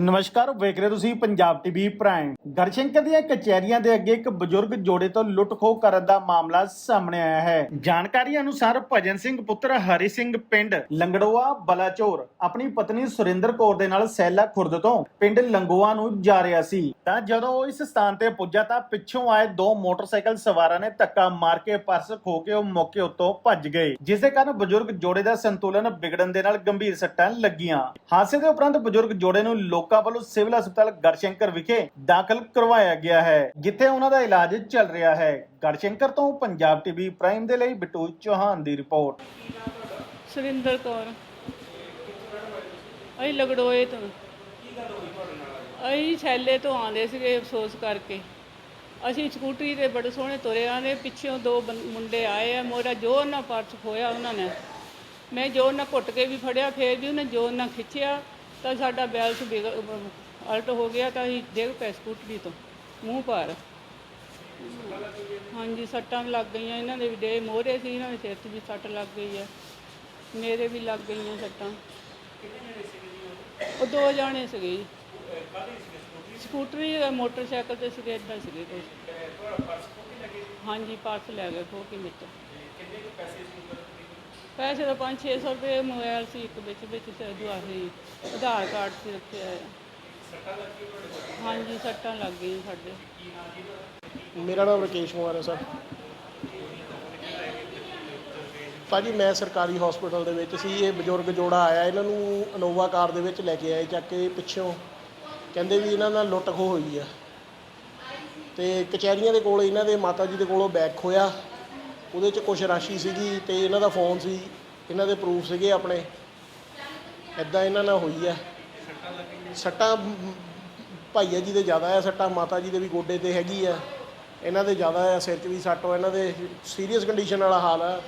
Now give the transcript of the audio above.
ਨਮਸਕਾਰ, ਵੇਖ ਰਹੇ ਹੋ ਤੁਸੀਂ ਪੰਜਾਬ ਟੀਵੀ ਪ੍ਰਾਈਮ। ਗੜਸ਼ੰਕਰ ਦੀਆਂ ਕਚਹਿਰੀਆਂ ਦੇ ਅੱਗੇ ਇੱਕ ਬਜ਼ੁਰਗ ਜੋੜੇ ਤੋਂ ਲੁੱਟ-ਖੋਹ ਕਰਨ ਦਾ ਮਾਮਲਾ ਸਾਹਮਣੇ ਆਇਆ ਹੈ। ਜਾਣਕਾਰੀ ਅਨੁਸਾਰ ਭਜਨ ਸਿੰਘ ਪੁੱਤਰ ਹਰੀ ਸਿੰਘ ਪਿੰਡ ਲੰਗੜੋਆ, ਬਲਾਚੌਰ ਆਪਣੀ ਪਤਨੀ ਸੁਰਿੰਦਰ ਕੌਰ ਦੇ ਨਾਲ ਸੈਲਾ ਖੁਰਦ ਤੋਂ ਪਿੰਡ ਲੰਗੋਆ ਨੂੰ ਜਾ ਰਿਹਾ ਸੀ। ਤਾਂ ਜਦੋਂ ਉਹ ਇਸ ਸਥਾਨ ਤੇ ਪੁੱਜਾ ਤਾਂ ਪਿੱਛੋਂ ਆਏ ਦੋ ਮੋਟਰਸਾਈਕਲ ਸਵਾਰਾਂ ਨੇ ਧੱਕਾ ਮਾਰ ਕੇ ਪਰਸ ਖੋ ਕੇ ਉਹ ਮੌਕੇ ਉੱਤੋਂ ਭੱਜ ਗਏ, ਜਿਸ ਦੇ ਕਾਰਨ ਬਜ਼ੁਰਗ ਜੋੜੇ ਦਾ ਸੰਤੁਲਨ ਵਿਗੜਨ ਦੇ ਨਾਲ ਗੰਭੀਰ ਸੱਟਾਂ ਲੱਗੀਆਂ। ਹਾਦਸੇ ਦੇ ਉਪਰੰਤ ਬਜ਼ੁਰਗ ਜੋੜੇ ਨੂੰ ਲੋਕ ਵੱਲੋਂ ਸਿਵਲ ਹਸਪਤਾਲ ਗੜਸ਼ੰਕਰ ਵਿਖੇ ਦਾਖਲ ਕਰਵਾਇਆ ਗਿਆ ਹੈ, ਜਿੱਥੇ ਉਹਨਾਂ ਦਾ ਇਲਾਜ ਚੱਲ ਰਿਹਾ ਹੈ। ਗੜਸ਼ੰਕਰ ਤੋਂ ਪੰਜਾਬ ਟੀਵੀ ਪ੍ਰਾਈਮ ਦੇ ਲਈ ਬਿੱਟੂ ਚੌਹਾਨ ਦੀ ਰਿਪੋਰਟ। ਸੁਰਿੰਦਰ ਕੌਰ। ਅਸੀਂ ਲਗੜੋਏ ਤੋਂ। ਅਸੀਂ ਛੈਲੇ ਤੋਂ ਆਉਂਦੇ ਸੀਗੇ ਅਫਸੋਸ ਕਰਕੇ। ਅਸੀਂ ਸਕੂਟਰੀ ਤੇ ਬੜੇ ਸੋਹਣੇ ਤੁਰੇ ਆਂਦੇ ਪਿੱਛੋਂ ਦੋ ਮੁੰਡੇ ਆਏ ਆ, ਮੋਰਾ ਜ਼ੋਰ ਨਾਲ ਪਰਸ ਖੋਇਆ ਉਹਨਾਂ ਨੇ। ਮੈਂ ਜ਼ੋਰ ਨਾਲ ਘੁੱਟ ਕੇ ਵੀ ਫੜਿਆ, ਫੇਰ ਵੀ ਉਹਨੇ ਜ਼ੋਰ ਨਾਲ ਖਿੱਚਿਆ ਤਾਂ ਸਾਡਾ ਬੈਲਸ ਬਿਗ- ਅਲਟ ਹੋ ਗਿਆ ਤਾਂ ਅਸੀਂ ਡਿੱਗ ਪਏ ਸਕੂਟਰੀ ਤੋਂ, ਮੂੰਹ ਪਰ ਹਾਂਜੀ, ਸੱਟਾਂ ਲੱਗ ਗਈਆਂ, ਇਹਨਾਂ ਦੇ ਵੀ ਡੇ ਮੋਹਰੇ ਸੀ, ਇਹਨਾਂ ਦੇ ਸਿਰ 'ਚ ਵੀ ਸੱਟ ਲੱਗ ਗਈ ਹੈ। ਮੇਰੇ ਵੀ ਲੱਗ ਗਈਆਂ ਸੱਟਾਂ। ਉਹ ਦੋ ਜਾਣੇ ਸੀਗੇ ਜੀ। ਸਕੂਟਰੀ ਮੋਟਰਸਾਈਕਲ ਤੇ ਸੀਗੇ, ਏਦਾਂ ਸੀਗੇ ਕੁਛ। ਹਾਂਜੀ, ਪਰਸ ਲੈ ਗਏ ਖੋ ਕੇ ਵਿੱਚ ਪੈਸੇ ਤਾਂ 5-600 ਰੁਪਏ ਮੋਬਾਈਲ ਸੀ, ਇੱਕ ਵਿੱਚ ਵਿੱਚ ਤੇ ਦੁਆ ਸੀ ਆਧਾਰ ਕਾਰਡ ਸੀ ਰੱਖਿਆ ਹੋਇਆ। ਹਾਂਜੀ, ਸੱਟਾਂ ਲੱਗ ਗਈਆਂ ਸਾਡੇ। ਮੇਰਾ ਨਾਮ ਰਕੇਸ਼ ਕੁਮਾਰ ਹੈ, ਸਰ। ਭਾਜੀ, ਮੈਂ ਸਰਕਾਰੀ ਹਸਪੀਟਲ ਦੇ ਵਿੱਚ ਸੀ, ਇਹ ਬਜ਼ੁਰਗ ਜੋੜਾ ਆਇਆ, ਇਹਨਾਂ ਨੂੰ ਇਨੋਵਾ ਕਾਰ ਦੇ ਵਿੱਚ ਲੈ ਕੇ ਆਏ, ਚੱਕ ਕੇ ਪਿੱਛੋਂ। ਕਹਿੰਦੇ ਵੀ ਇਹਨਾਂ ਨਾਲ ਲੁੱਟ ਖੋਹ ਹੋਈ ਆ। ਤੇ ਕਚਹਿਰੀਆਂ ਦੇ ਕੋਲ, ਇਹਨਾਂ ਦੇ ਮਾਤਾ ਜੀ ਦੇ ਕੋਲੋਂ ਬੈਗ ਖੋਇਆ ਉਹਦੇ 'ਚ ਕੁਝ ਰਾਸ਼ੀ ਸੀਗੀ ਤੇ ਇਹਨਾਂ ਦਾ ਫੋਨ ਸੀ, ਇਹਨਾਂ ਦੇ ਪ੍ਰੂਫ ਸੀਗੇ ਆਪਣੇ। ਐਦਾਂ ਇਹਨਾਂ ਨਾਲ ਹੋਈ ਆ। ਸੱਟਾਂ ਭਾਈਆ ਜੀ ਦੇ ਜ਼ਿਆਦਾ ਆ ਸੱਟਾਂ, ਮਾਤਾ ਜੀ ਦੇ ਵੀ ਗੋਡੇ ਤੇ ਹੈਗੀ ਆ। ਇਹਨਾਂ ਦੇ ਜ਼ਿਆਦਾ ਆ, ਸਿਰ 'ਚ ਵੀ ਸੱਟ ਹੋ ਇਹਨਾਂ ਦੇ ਸੀਰੀਅਸ ਕੰਡੀਸ਼ਨ ਵਾਲਾ ਹਾਲ ਆ।